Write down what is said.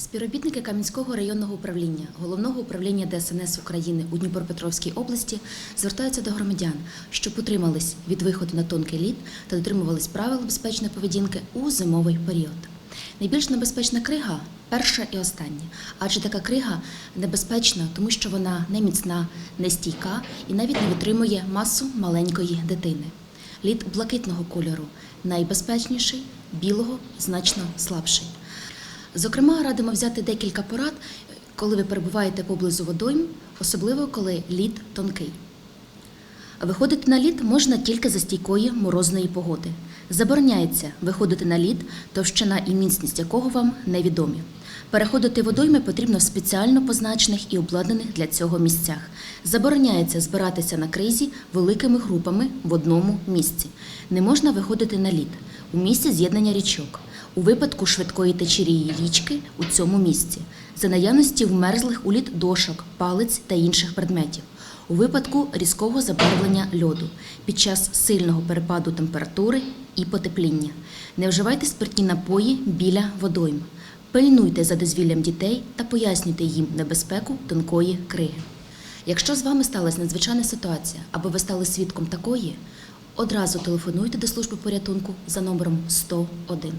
Співробітники Кам'янського районного управління головного управління ДСНС України у Дніпропетровській області звертаються до громадян, щоб утримались від виходу на тонкий лід та дотримувались правил безпечної поведінки у зимовий період. Найбільш небезпечна крига перша і остання, адже така крига небезпечна, тому що вона не міцна, не стійка і навіть не витримує масу маленької дитини. Лід блакитного кольору найбезпечніший, білого значно слабший. Зокрема, радимо взяти декілька порад, коли ви перебуваєте поблизу водойм, особливо коли лід тонкий. Виходити на лід можна тільки за стійкої морозної погоди. Забороняється виходити на лід, товщина і міцність якого вам невідомі. Переходити водойми потрібно в спеціально позначених і обладнаних для цього місцях. Забороняється збиратися на кризі великими групами в одному місці. Не можна виходити на лід у місці з'єднання річок. У випадку швидкої течії річки у цьому місці, за наявності вмерзлих у лід дошок, палиць та інших предметів, у випадку різкого забарвлення льоду, під час сильного перепаду температури і потепління. Не вживайте спиртні напої біля водойм. Пильнуйте за дозвіллям дітей та пояснюйте їм небезпеку тонкої криги. Якщо з вами сталася надзвичайна ситуація або ви стали свідком такої, одразу телефонуйте до служби порятунку за номером 101.